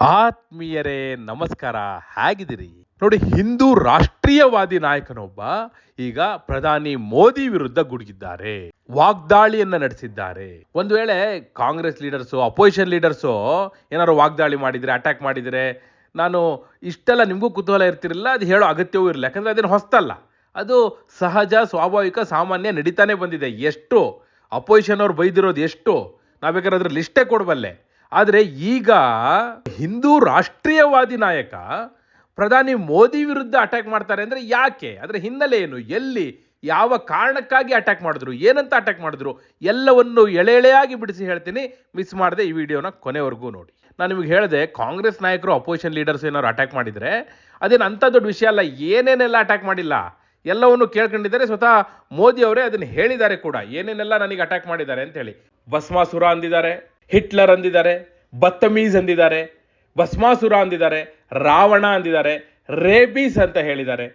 ಆತ್ಮೀಯರೇ, ನಮಸ್ಕಾರ. ಹೇಗಿದ್ದೀರಿ? ನೋಡಿ, ಹಿಂದೂ ರಾಷ್ಟ್ರೀಯವಾದಿ ನಾಯಕನೊಬ್ಬ ಈಗ ಪ್ರಧಾನಿ ಮೋದಿ ವಿರುದ್ಧ ಗುಡುಗಿದ್ದಾರೆ. ವಾಗ್ದಾಳಿಯನ್ನ ನಡೆಸಿದ್ದಾರೆ. ಒಂದು ವೇಳೆ ಕಾಂಗ್ರೆಸ್ ಲೀಡರ್ಸು, ಅಪೋಸಿಷನ್ ಲೀಡರ್ಸು ಏನಾದ್ರು ವಾಗ್ದಾಳಿ ಮಾಡಿದ್ರೆ, ಅಟ್ಯಾಕ್ ಮಾಡಿದ್ರೆ, ನಾನು ಇಷ್ಟೆಲ್ಲ ನಿಮಗೂ ಕುತೂಹಲ ಇರ್ತಿರಲಿಲ್ಲ, ಅದು ಹೇಳೋ ಅಗತ್ಯವೂ ಇರಲಿಲ್ಲ. ಯಾಕಂದ್ರೆ ಅದೇನು ಹೊಸ್ತಲ್ಲ. ಅದು ಸಹಜ, ಸ್ವಾಭಾವಿಕ, ಸಾಮಾನ್ಯ ನಡೀತಾನೆ ಬಂದಿದೆ. ಎಷ್ಟು ಅಪೋಸಿಷನ್ ಅವ್ರು ಬೈದಿರೋದು ಎಷ್ಟು. ನಾವು ಬೇಕಾದ್ರೆ ಅದ್ರ ಲಿಸ್ಟೇ ಕೊಡಬಲ್ಲೆ ಆದರೆ ಈಗ ಹಿಂದೂ ರಾಷ್ಟ್ರೀಯವಾದಿ ನಾಯಕ ಪ್ರಧಾನಿ ಮೋದಿ ವಿರುದ್ಧ ಅಟ್ಯಾಕ್ ಮಾಡ್ತಾರೆ ಅಂದರೆ ಯಾಕೆ? ಅದರ ಹಿನ್ನೆಲೆ ಏನು? ಎಲ್ಲಿ? ಯಾವ ಕಾರಣಕ್ಕಾಗಿ ಅಟ್ಯಾಕ್ ಮಾಡಿದ್ರು? ಏನಂತ ಅಟ್ಯಾಕ್ ಮಾಡಿದ್ರು? ಎಲ್ಲವನ್ನು ಎಳೆ ಎಳೆಯಾಗಿ ಬಿಡಿಸಿ ಹೇಳ್ತೀನಿ. ಮಿಸ್ ಮಾಡದೆ ಈ ವಿಡಿಯೋನ ಕೊನೆವರೆಗೂ ನೋಡಿ. ನಾನು ನಿಮಗೆ ಹೇಳಿದೆ, ಕಾಂಗ್ರೆಸ್ ನಾಯಕರು ಅಪೋಸಿಷನ್ ಲೀಡರ್ಸ್ ಏನಾದ್ರು ಅಟ್ಯಾಕ್ ಮಾಡಿದರೆ, ಅದೇನು ಅಂಥ ದೊಡ್ಡ ವಿಷಯ ಅಲ್ಲ, ಏನೇನೆಲ್ಲ ಅಟ್ಯಾಕ್ ಮಾಡಿಲ್ಲ? ಎಲ್ಲವನ್ನು ಕೇಳ್ಕೊಂಡಿದ್ದಾರೆ, ಸ್ವತಃ ಮೋದಿ ಅವರೇ ಅದನ್ನು ಹೇಳಿದ್ದಾರೆ ಕೂಡ. ಏನೇನೆಲ್ಲ ನನಗೆ ಅಟ್ಯಾಕ್ ಮಾಡಿದ್ದಾರೆ ಅಂತೇಳಿ ಭಸ್ಮಾಸುರ ಅಂದಿದ್ದಾರೆ. ಹಿಟ್ಲರ್ ಅಂದಿದ್ದಾರೆ ಬತ್ತಮೀಸ್ ಅಂದಿದ್ದಾರೆ, ಭಸ್ಮಾಸುರ ಅಂದಿದ್ದಾರೆ, ರಾವಣ ಅಂದಿದ್ದಾರೆ, ರೇಬೀಸ್ ಅಂತ ಹೇಳಿದ್ದಾರೆ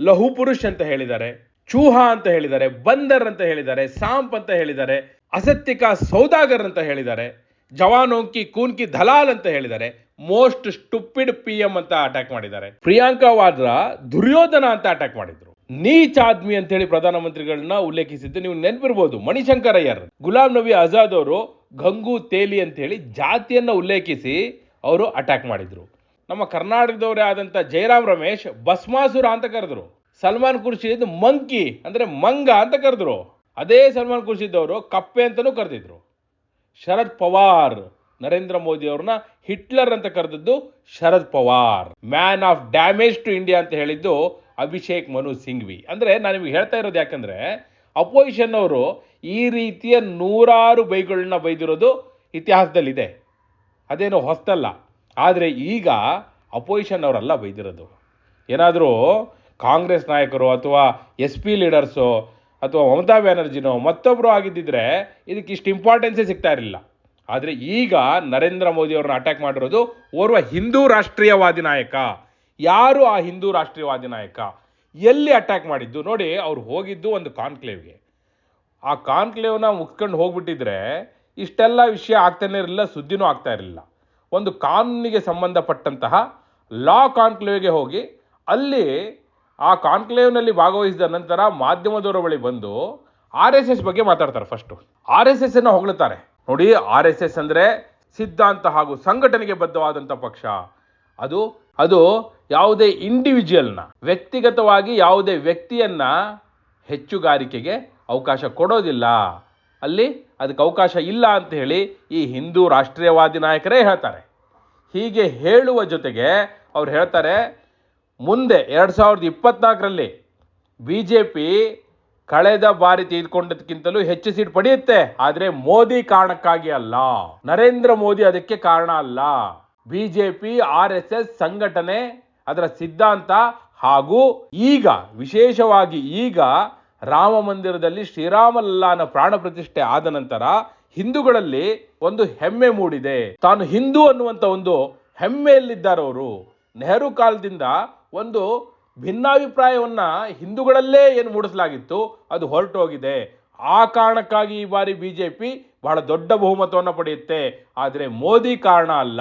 ಲಹುಪುರುಷ್ ಅಂತ ಹೇಳಿದ್ದಾರೆ, ಚೂಹ ಅಂತ ಹೇಳಿದ್ದಾರೆ, ಬಂದರ್ ಅಂತ ಹೇಳಿದ್ದಾರೆ, ಸಾಂಪ್ ಅಂತ ಹೇಳಿದ್ದಾರೆ, ಅಸತ್ಯಕ ಸೌದಾಗರ್ ಅಂತ ಹೇಳಿದ್ದಾರೆ ಜವಾನೋಂಕಿ ಕೂನ್ಕಿ ದಲಾಲ್ ಅಂತ ಹೇಳಿದ್ದಾರೆ, ಮೋಸ್ಟ್ ಸ್ಟುಪಿಡ್ ಪಿ ಎಂ ಅಂತ ಅಟ್ಯಾಕ್ ಮಾಡಿದ್ದಾರೆ. ಪ್ರಿಯಾಂಕಾ ವಾದ್ರಾ ದುರ್ಯೋಧನ ಅಂತ ಅಟ್ಯಾಕ್ ಮಾಡಿದ್ರು. ನೀಚ್ ಆದ್ಮಿ ಅಂತ ಹೇಳಿ ಪ್ರಧಾನಮಂತ್ರಿಗಳನ್ನ ಉಲ್ಲೇಖಿಸಿದ್ದು ನೀವು ನೆನಪಿರ್ಬೋದು ಮಣಿಶಂಕರ್ ಅಯ್ಯರ್ ಗುಲಾಂ ನಬಿ ಆಜಾದ್ ಅವರು ಗಂಗು ತೇಲಿ ಅಂತ ಹೇಳಿ ಜಾತಿಯನ್ನ ಉಲ್ಲೇಖಿಸಿ ಅವರು ಅಟ್ಯಾಕ್ ಮಾಡಿದರು. ನಮ್ಮ ಕರ್ನಾಟಕದವರೇ ಆದಂಥ ಜಯರಾಮ್ ರಮೇಶ್ ಭಸ್ಮಾಸುರ ಅಂತ ಕರೆದ್ರು. ಸಲ್ಮಾನ್ ಖುರ್ಷಿದ್ ಮಂಕಿ ಅಂದರೆ ಮಂಗ ಅಂತ ಕರೆದ್ರು. ಅದೇ ಸಲ್ಮಾನ್ ಖುರ್ಷಿದ್ದವರು ಕಪ್ಪೆ ಅಂತಲೂ ಕರೆದಿದ್ರು. ಶರದ್ ಪವಾರ್, ನರೇಂದ್ರ ಮೋದಿ ಅವ್ರನ್ನ ಹಿಟ್ಲರ್ ಅಂತ ಕರೆದದ್ದು Sharad Pawar. Man of damage to India ಅಂತ ಹೇಳಿದ್ದು ಅಭಿಷೇಕ್ ಮನು ಸಿಂಘ್ವಿ. ಅಂದರೆ ನಾನು ನಿಮಗೆ ಹೇಳ್ತಾ ಇರೋದು ಯಾಕಂದರೆ, ಅಪೋಸಿಷನ್ ಅವರು ಈ ರೀತಿಯ ನೂರಾರು ಬೈಗಳನ್ನ ಬೈದಿರೋದು ಇತಿಹಾಸದಲ್ಲಿದೆ. ಅದೇನು ಹೊಸ್ತಲ್ಲ. ಆದರೆ ಈಗ ಅಪೋಸಿಷನ್ ಅವರೆಲ್ಲ ಬೈದಿರೋದು. ಏನಾದರೂ ಕಾಂಗ್ರೆಸ್ ನಾಯಕರು ಅಥವಾ ಎಸ್ ಪಿ ಲೀಡರ್ಸು ಅಥವಾ ಮಮತಾ ಬ್ಯಾನರ್ಜಿನೋ ಮತ್ತೊಬ್ಬರು ಆಗಿದ್ದಿದ್ರೆ ಇದಕ್ಕೆ ಇಷ್ಟು ಇಂಪಾರ್ಟೆನ್ಸೇ ಸಿಗ್ತಾ ಇರಲಿಲ್ಲ. ಆದರೆ ಈಗ ನರೇಂದ್ರ ಮೋದಿ ಅವ್ರನ್ನ ಅಟ್ಯಾಕ್ ಮಾಡಿರೋದು ಓರ್ವ ಹಿಂದೂ ರಾಷ್ಟ್ರೀಯವಾದಿ ನಾಯಕ. ಯಾರು ಆ ಹಿಂದೂ ರಾಷ್ಟ್ರೀಯವಾದಿ ನಾಯಕ? ಎಲ್ಲಿ ಅಟ್ಯಾಕ್ ಮಾಡಿದ್ದು? ನೋಡಿ, ಅವ್ರು ಹೋಗಿದ್ದು ಒಂದು ಕಾನ್ಕ್ಲೇವ್ಗೆ ಆ ಕಾನ್ಕ್ಲೇವ್ನ ಮುಗಿಸ್ಕೊಂಡು ಹೋಗ್ಬಿಟ್ಟಿದ್ರೆ ಇಷ್ಟೆಲ್ಲ ವಿಷಯ ಆಗ್ತಾನೆ ಇರಲಿಲ್ಲ, ಸುದ್ದಿನೂ ಆಗ್ತಾ ಇರಲಿಲ್ಲ. ಒಂದು ಕಾನೂನಿಗೆ ಸಂಬಂಧಪಟ್ಟಂತಹ ಲಾ ಕಾನ್ಕ್ಲೇವ್ಗೆ ಹೋಗಿ ಅಲ್ಲಿ ಆ ಕಾನ್ಕ್ಲೇವ್ನಲ್ಲಿ ಭಾಗವಹಿಸಿದ ನಂತರ ಮಾಧ್ಯಮದವರ ಬಳಿ ಬಂದು ಆರ್ ಎಸ್ ಎಸ್ ಬಗ್ಗೆ ಮಾತಾಡ್ತಾರೆ ಫಸ್ಟು. ಆರ್ ಎಸ್ ಎಸ್ ಅನ್ನು ಹೊಗಳುತ್ತಾರೆ ನೋಡಿ, ಆರ್ ಎಸ್ ಎಸ್ ಅಂದರೆ ಸಿದ್ಧಾಂತ ಹಾಗೂ ಸಂಘಟನೆಗೆ ಬದ್ಧವಾದಂಥ ಪಕ್ಷ. ಅದು ಅದು ಯಾವುದೇ ಇಂಡಿವಿಜುವಲ್ನ ವ್ಯಕ್ತಿಗತವಾಗಿ ಯಾವುದೇ ವ್ಯಕ್ತಿಯನ್ನು ಹೆಚ್ಚುಗಾರಿಕೆಗೆ ಅವಕಾಶ ಕೊಡೋದಿಲ್ಲ. ಅಲ್ಲಿ ಅದಕ್ಕೆ ಅವಕಾಶ ಇಲ್ಲ ಅಂತ ಹೇಳಿ ಈ ಹಿಂದೂ ರಾಷ್ಟ್ರೀಯವಾದಿ ನಾಯಕರೇ ಹೇಳ್ತಾರೆ. ಹೀಗೆ ಹೇಳುವ ಜೊತೆಗೆ ಅವ್ರು ಹೇಳ್ತಾರೆ, ಮುಂದೆ ಎರಡು ಸಾವಿರದ ಇಪ್ಪತ್ನಾಲ್ಕರಲ್ಲಿ ಬಿ ಜೆ ಪಿ ಕಳೆದ ಬಾರಿ ತೆಗೆದುಕೊಂಡದಕ್ಕಿಂತಲೂ ಹೆಚ್ಚು ಸೀಟ್ ಪಡೆಯುತ್ತೆ. ಆದರೆ ಮೋದಿ ಕಾರಣಕ್ಕಾಗಿ ಅಲ್ಲ. ನರೇಂದ್ರ ಮೋದಿ ಅದಕ್ಕೆ ಕಾರಣ ಅಲ್ಲ. B J P R S S ಸಂಘಟನೆ ಅದರ ಸಿದ್ಧಾಂತ ಹಾಗೂ ಈಗ, ವಿಶೇಷವಾಗಿ ಈಗ ರಾಮ ಮಂದಿರದಲ್ಲಿ ಶ್ರೀರಾಮಲಲ್ಲಾನ ಪ್ರಾಣ ಪ್ರತಿಷ್ಠೆ ಆದ ನಂತರ ಹಿಂದೂಗಳಲ್ಲಿ ಒಂದು ಹೆಮ್ಮೆ ಮೂಡಿದೆ. ತಾನು ಹಿಂದೂ ಅನ್ನುವಂಥ ಒಂದು ಹೆಮ್ಮೆಯಲ್ಲಿದ್ದಾರೆ ಅವರು. ನೆಹರು ಕಾಲದಿಂದ ಒಂದು ಭಿನ್ನಾಭಿಪ್ರಾಯವನ್ನ ಹಿಂದೂಗಳಲ್ಲೇ ಏನು ಮೂಡಿಸಲಾಗಿತ್ತು? ಅದು ಹೊರಟೋಗಿದೆ. ಆ ಕಾರಣಕ್ಕಾಗಿ ಈ ಬಾರಿ ಬಿಜೆಪಿ ಬಹಳ ದೊಡ್ಡ ಬಹುಮತವನ್ನು ಪಡೆಯುತ್ತೆ. ಆದರೆ ಮೋದಿ ಕಾರಣ ಅಲ್ಲ.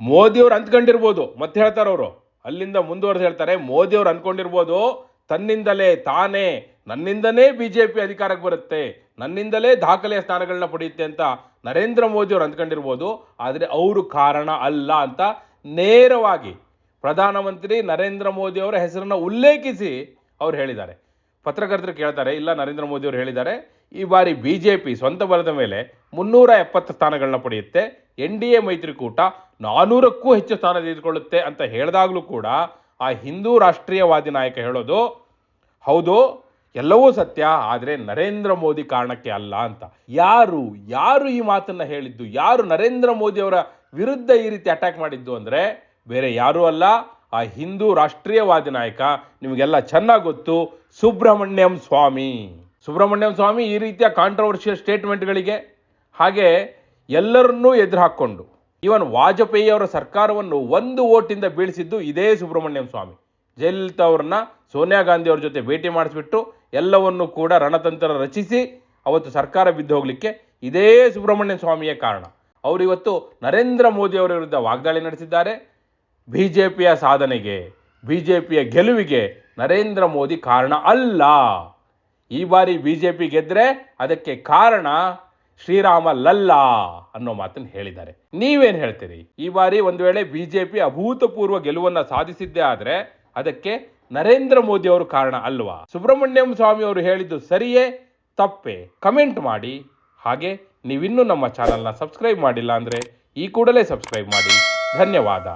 ಮೋದಿ ಅವ್ರು ಅಂದ್ಕೊಂಡಿರ್ಬೋದು ಮತ್ತೆ ಹೇಳ್ತಾರೆ ಅವರು. ಅಲ್ಲಿಂದ ಮುಂದುವರೆದು ಹೇಳ್ತಾರೆ. ಮೋದಿ ಅಂದ್ಕೊಂಡಿರ್ಬೋದು. ತನ್ನಿಂದಲೇ ತಾನೇ ನನ್ನಿಂದನೇ ಪಿ ಅಧಿಕಾರಕ್ಕೆ ಬರುತ್ತೆ, ನನ್ನಿಂದಲೇ ದಾಖಲೆಯ ಸ್ಥಾನಗಳನ್ನ ಪಡೆಯುತ್ತೆ ಅಂತ ನರೇಂದ್ರ ಮೋದಿ ಅವರು ಅಂದ್ಕೊಂಡಿರ್ಬೋದು, ಆದರೆ ಅವರು ಕಾರಣ ಅಲ್ಲ ಅಂತ ನೇರವಾಗಿ ಪ್ರಧಾನಮಂತ್ರಿ ನರೇಂದ್ರ ಮೋದಿ ಅವರ ಹೆಸರನ್ನು ಉಲ್ಲೇಖಿಸಿ ಅವ್ರು ಹೇಳಿದ್ದಾರೆ. ಪತ್ರಕರ್ತರು ಕೇಳ್ತಾರೆ, ಇಲ್ಲ ನರೇಂದ್ರ ಮೋದಿ ಅವರು ಹೇಳಿದ್ದಾರೆ, ಈ ಬಾರಿ ಬಿ ಜೆ ಪಿ ಸ್ವಂತ ಬಲದ ಮೇಲೆ ಮುನ್ನೂರ ಎಪ್ಪತ್ತು ಸ್ಥಾನಗಳನ್ನ ಪಡೆಯುತ್ತೆ, ಎನ್ ಡಿ ಎ ಮೈತ್ರಿಕೂಟ ನಾನೂರಕ್ಕೂ ಹೆಚ್ಚು ಸ್ಥಾನ ತೆಗೆದುಕೊಳ್ಳುತ್ತೆ ಅಂತ ಹೇಳಿದಾಗಲೂ ಕೂಡ ಆ ಹಿಂದೂ ರಾಷ್ಟ್ರೀಯವಾದಿ ನಾಯಕ ಹೇಳೋದು, ಹೌದು ಎಲ್ಲವೂ ಸತ್ಯ, ಆದರೆ ನರೇಂದ್ರ ಮೋದಿ ಕಾರಣಕ್ಕೆ ಅಲ್ಲ ಅಂತ. ಯಾರು ಯಾರು ಈ ಮಾತನ್ನು ಹೇಳಿದ್ದು? ಯಾರು ನರೇಂದ್ರ ಮೋದಿಯವರ ವಿರುದ್ಧ ಈ ರೀತಿ ಅಟ್ಯಾಕ್ ಮಾಡಿದ್ದು ಅಂದರೆ ಬೇರೆ ಯಾರೂ ಅಲ್ಲ. ಆ ಹಿಂದೂ ರಾಷ್ಟ್ರೀಯವಾದಿ ನಾಯಕ, ನಿಮಗೆಲ್ಲ ಚೆನ್ನಾಗಿ ಗೊತ್ತು, ಸುಬ್ರಹ್ಮಣ್ಯಂ ಸ್ವಾಮಿ. ಸುಬ್ರಹ್ಮಣ್ಯಂ ಸ್ವಾಮಿ ಈ ರೀತಿಯ ಕಾಂಟ್ರವರ್ಷಿಯಲ್ ಸ್ಟೇಟ್ಮೆಂಟ್ಗಳಿಗೆ ಹಾಗೆ ಎಲ್ಲರನ್ನೂ ಎದುರು ಹಾಕ್ಕೊಂಡು ಇವನ್ ವಾಜಪೇಯಿ ಅವರ ಸರ್ಕಾರವನ್ನು ಒಂದು ಓಟಿಂದ ಬೀಳಿಸಿದ್ದು ಇದೇ ಸುಬ್ರಹ್ಮಣ್ಯಂ ಸ್ವಾಮಿ. ಜಯಲಲಿತಾ ಅವ್ರನ್ನ ಸೋನಿಯಾ ಗಾಂಧಿ ಅವ್ರ ಜೊತೆ ಭೇಟಿ ಮಾಡಿಸ್ಬಿಟ್ಟು ಎಲ್ಲವನ್ನು ಕೂಡ ರಣತಂತ್ರ ರಚಿಸಿ ಅವತ್ತು ಸರ್ಕಾರ ಬಿದ್ದು ಹೋಗಲಿಕ್ಕೆ ಇದೇ ಸುಬ್ರಹ್ಮಣ್ಯ ಸ್ವಾಮಿಯೇ ಕಾರಣ. ಅವರು ಇವತ್ತು ನರೇಂದ್ರ ಮೋದಿ ಅವರ ವಿರುದ್ಧ ವಾಗ್ದಾಳಿ ನಡೆಸಿದ್ದಾರೆ. ಬಿ ಜೆ ಪಿಯ ಸಾಧನೆಗೆ ಬಿ ಜೆ ಪಿಯ ಗೆಲುವಿಗೆ ನರೇಂದ್ರ ಮೋದಿ ಕಾರಣ ಅಲ್ಲ. ಈ ಬಾರಿ ಬಿ ಜೆ ಪಿ ಗೆದ್ದರೆ ಅದಕ್ಕೆ ಕಾರಣ ಶ್ರೀರಾಮ ಲಲ್ಲ ಅನ್ನೋ ಮಾತನ್ನು ಹೇಳಿದ್ದಾರೆ. ನೀವೇನು ಹೇಳ್ತೀರಿ? ಈ ಬಾರಿ ಒಂದು ವೇಳೆ ಬಿ ಜೆ ಪಿ ಅಭೂತಪೂರ್ವ ಗೆಲುವನ್ನು ಸಾಧಿಸಿದ್ದೇ ಆದರೆ ಅದಕ್ಕೆ ನರೇಂದ್ರ ಮೋದಿ ಅವರು ಕಾರಣ ಅಲ್ವಾ? ಸುಬ್ರಹ್ಮಣ್ಯಂ ಸ್ವಾಮಿ ಅವರು ಹೇಳಿದ್ದು ಸರಿಯೇ, ತಪ್ಪೆ? ಕಮೆಂಟ್ ಮಾಡಿ. ಹಾಗೆ ನೀವಿನ್ನೂ ನಮ್ಮ ಚಾನಲ್ನ ಸಬ್ಸ್ಕ್ರೈಬ್ ಮಾಡಿಲ್ಲ ಅಂದರೆ ಈ ಕೂಡಲೇ ಸಬ್ಸ್ಕ್ರೈಬ್ ಮಾಡಿ. ಧನ್ಯವಾದ.